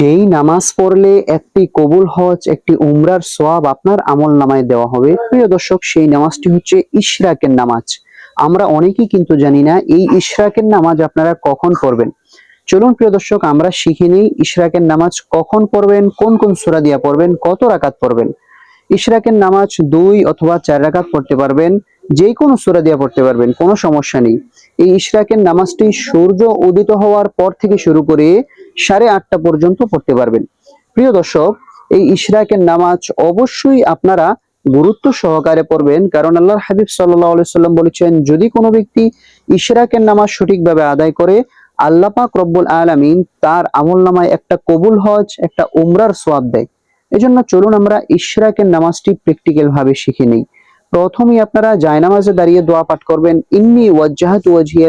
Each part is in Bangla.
যেই নামাজ পড়লে একটি কবুল হজ, একটি উমরার সোয়াব আপনার আমল নামায় দেওয়া হবে। প্রিয় দর্শক, সেই নামাজটি হচ্ছে ইশরাকের নামাজ। আমরা অনেকেই কিন্তু জানি না এই ইশরাকের নামাজ আপনারা কখন পড়বেন। চলুন প্রিয় দর্শক, আমরা শিখে নিই ইশরাকের নামাজ কখন পড়বেন, কোন কোন সূরা দিয়া পড়বেন, কত রাকাত পড়বেন। ইশরাকের নামাজ দুই অথবা চার রাকাত পড়তে পারবেন যে কোনো সূরা দিয়া পড়তে পারবেন, কোনো সমস্যা নেই। এই ইশরাকের নামাজটি সূর্য উদিত হওয়ার পর থেকে শুরু করে সাড়ে আটটা পর্যন্ত পড়তে পারবেন। প্রিয় দর্শক, এই ইশরাকের নামাজ অবশ্যই আপনারা গুরুত্ব সহকারে পড়বেন, কারণ আল্লাহর হাবিব সাল্লাহ সাল্লাম বলেছেন, যদি কোনো ব্যক্তি ইশরাকের নামাজ সঠিকভাবে আদায় করে, আল্লাহ পাক রব্বুল আলামিন তার আমল নামায় একটা কবুল হজ, একটা উমরার সোয়াব দেয়। এজন্য চলুন আমরা ইশরাকের নামাজটি প্র্যাকটিক্যাল ভাবে শিখে নিই। প্রথমেই আপনারা জায়নামাজে দাঁড়িয়ে দোয়া পাঠ করবেন, ইন্নি ওয়াজ্জাহাতু ওয়াজহিয়া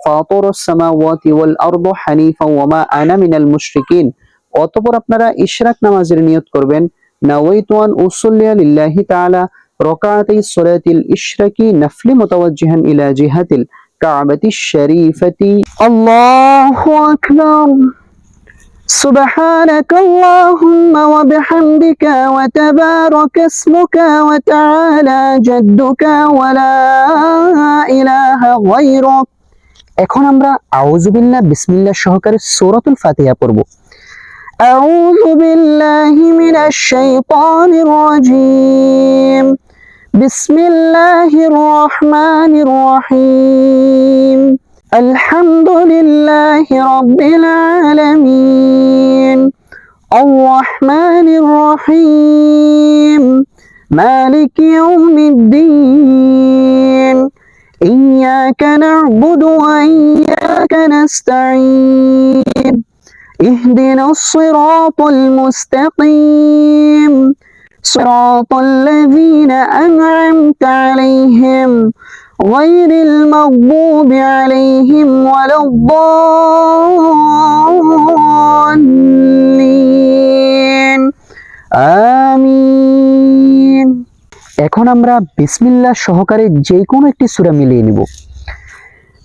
লিল্লাযী ফাতারাস সামাওয়াতি ওয়াল আরদা হানিফা ওয়া মা আনা মিনাল মুশরিকিন অতঃপর আপনারা ইশরাক নামাজের নিয়ত করবেন নাওয়াইতু আন উসাল্লিয়া লিল্লাহি তাআলা রাকাতাই সালাতিল ইশরাকি নাফলি মুতাওয়াজ্জিহান ইলা জিহাতিল কাবাতি শরীফাতি আল্লাহু আকবার سبحانك اللهم وبحمدك وتبارك اسمك وتعالى جدك ولا إله غيرك এখন আমরা আউযুবিল্লাহ বিসমিল্লাহ সহকারে সূরাতুল ফাতিহা পড়ব أعوذ بالله من الشيطان الرجيم بسم الله الرحمن الرحيم الحمد لله رب العالمين الرحمن الرحيم مالك يوم الدين إياك نعبد وإياك نستعين اهدنا الصراط المستقيم صراط الذين أنعمت عليهم غير المغضوب عليهم ولا الضالين আমিন এখন আমরা বিসমিল্লাহ সহকারে যে কোনো একটি সূরা মিলিয়ে নিব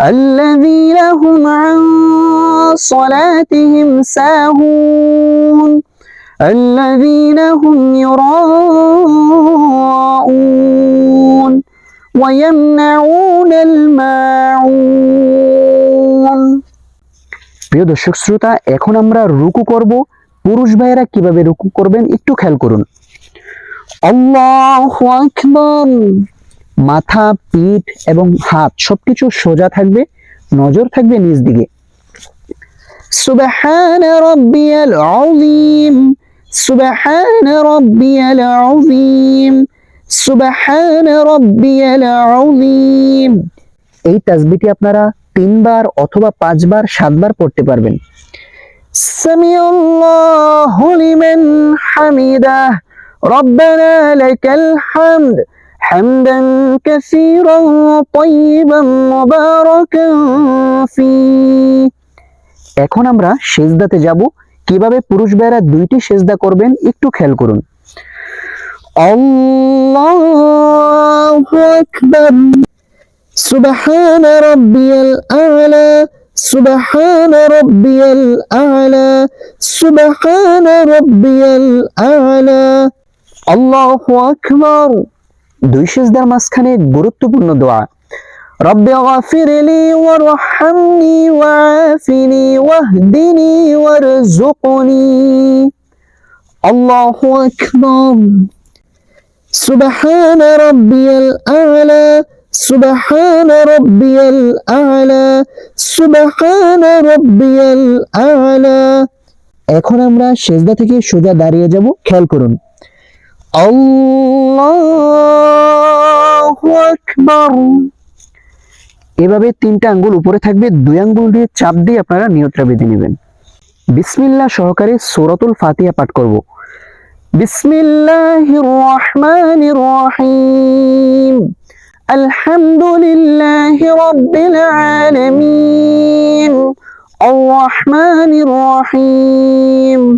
الذين هم عن صلاتهم ساهون الذين هم يراءون ويمنعون الماعون প্রিয় দর্শক শ্রোতা এখন আমরা রুকু করব পুরুষ ভাইয়েরা কিভাবে রুকু করবেন একটু খেয়াল করুন আল্লাহু আকবার মাথা, পিঠ এবং হাত সবকিছু সোজা থাকবে, নজর থাকবে নিজ দিকে। সুবহান রব্বিয়াল আযীম, সুবহান রব্বিয়াল আযীম, সুবহান রব্বিয়াল আযীম। এই তাসবিহটি আপনারা তিনবার অথবা পাঁচবার, সাতবার পড়তে পারবেন। সামিউল্লাহু লিমান হামিদাহ, রব্বানা লাকাল হামদ। حمدا كثيرا طيبا مباركا فيه এখন আমরা সেজদাতে যাব কিভাবে পুরুষ ভাইরা দুইটি সেজদা করবেন একটু খেয়াল করুন আল্লাহু আকবার সুবহান রাব্বিয়াল আ'লা সুবহান রাব্বিয়াল আ'লা সুবহান রাব্বিয়াল আ'লা আল্লাহু আকবার দুই সেজদার মাঝখানে গুরুত্বপূর্ণ দোয়া رب اغفر لي وارحمني وعافني واهدني وارزقني الله أكبر سبحان ربي الأعلى سبحان ربي الأعلى سبحان ربي الأعلى এখন আমরা সেজদা থেকে সোজা দাঁড়িয়ে যাব খেয়াল করুন আল্লাহু আকবার। এভাবে তিনটা আঙ্গুল উপরে থাকবে, দুই আঙ্গুল দিয়ে চাপ দিয়ে আপনারা নিয়তটা বেঁধে নেবেন। বিসমিল্লা সহকারে সোরাতুল ফাতিহা পাঠ করব। বিসমিল্লাহির রহমানির রহিম। আলহামদুলিল্লাহি রাব্বিল আলামিন। আর রহমানির রহিম।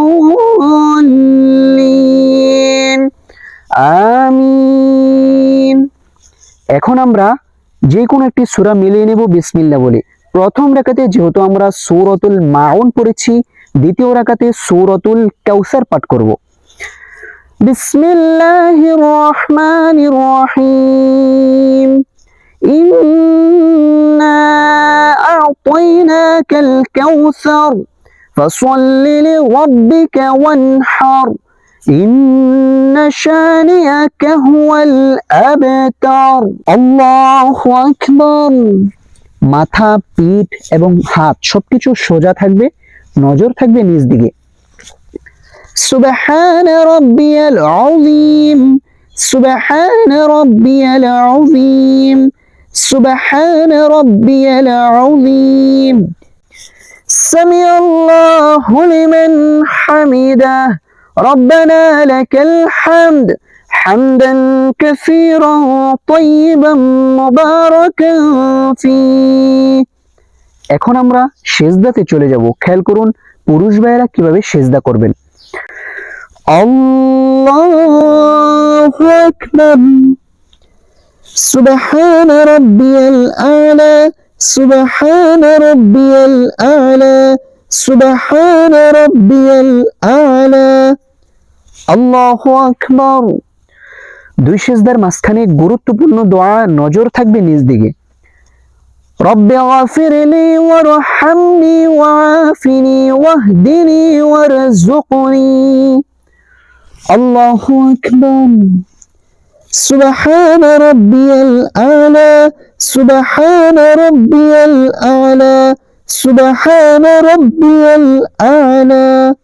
এখন আমরা যে কোনো একটি সূরা মিলিয়ে নেব বিসমিল্লা বলে। প্রথম রাকাতে যেহেতু আমরা সূরাতুল মাউন পড়েছি, দ্বিতীয় রাকাতে সূরাতুল কাউসার পাঠ করব। বিসমিল্লাহির রহমানির রহিম ইন্না আ'তাইনাকাল কাউসার ফাসাল্লি লিরাব্বিকা ওয়ানহার। إن شانئك هو الأبتر الله أكبر মাথা পিঠ এবং হাত সবকিছু সোজা থাকবে নজর থাকবে নিজ দিকে সুবহান রাব্বিয়াল আযীম সুবহান রাব্বিয়াল আযীম সুবহান রাব্বিয়াল আযীম سمع الله لمن حمده ربنا لك الحمد حمدا كثيرا طيبا مباركا فيه এখন আমরা সেজদাতে চলে যাব খেয়াল করুন পুরুষ ভাইয়েরা কিভাবে সেজদা করবেন আল্লাহু আকবার সুবহান রাব্বিয়াল আলা সুবহান রাব্বিয়াল আলা সুবহান রাব্বিয়াল আলা আল্লাহু আকবার দুই সেজদার মাঝখানে গুরুত্বপূর্ণ দোয়া নজর থাকবে নিজ দিকে رب اغفر لي وارحمني وعافني واهدني وارزقني الله أكبر سبحان ربي الأعلى سبحان ربي الأعلى سبحان ربي الأعلى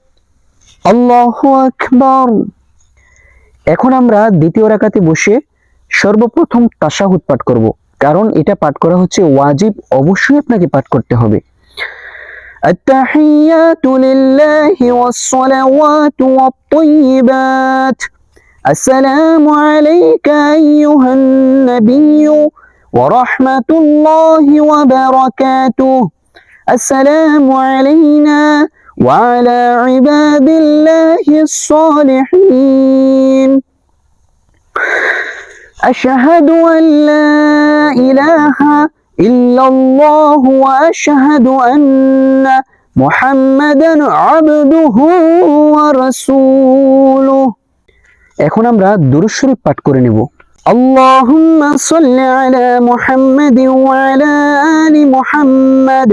الله أكبر এখন আমরা দ্বিতীয় রাকাতে বসে সর্বপ্রথম তাশাহুদ পাঠ করব কারণ এটা পাঠ করা হচ্ছে ওয়াজিব অবশ্যই আপনাকে পাঠ করতে হবে التحيات لله والصلوات والطيبات السلام عليك أيها النبي ورحمة الله وبركاته السلام علينا وعلى عباد الله الصالحين أشهد أن لا إله إلا الله وأشهد أن محمدا عبده ورسوله এখন আমরা দুরূদ শরীফ পাঠ করে নেব اللهم صل على محمد وعلى آل محمد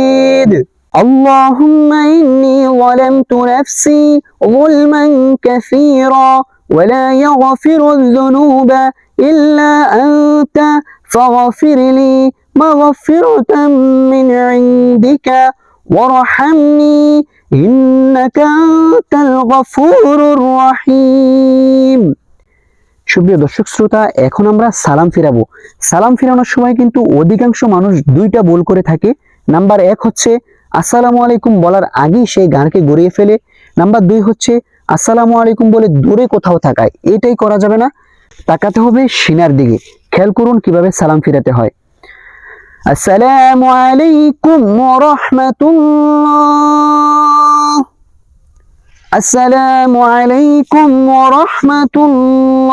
اللهم إني ظلمت نفسي ظلما كثيرا ولا يغفر الذنوب إلا أنت فاغفر لي مغفرة من عندك وارحمني إنك أنت الغفور الرحيم সুপ্রিয় দর্শক শ্রোতা এখন আমরা সালাম ফিরাবো সালাম ফিরানোর সময় কিন্তু অধিকাংশ মানুষ দুইটা ভুল করে থাকে নাম্বার এক হচ্ছে আসসালামু আলাইকুম বলার আগেই সেই গানকে গড়িয়ে ফেলে। নাম্বার দুই হচ্ছে, আসসালামু আলাইকুম বলে দূরে কোথাও থাকায় এটাই করা যাবে না। তাকাতে হবে সিনার দিকে। খেয়াল করুন কীভাবে সালাম ফিরাতে হয়। আসসালামু আলাইকুম রাহমাতুল্লাহ আসসালামু আলাইকুম রাহমাতুল্লাহ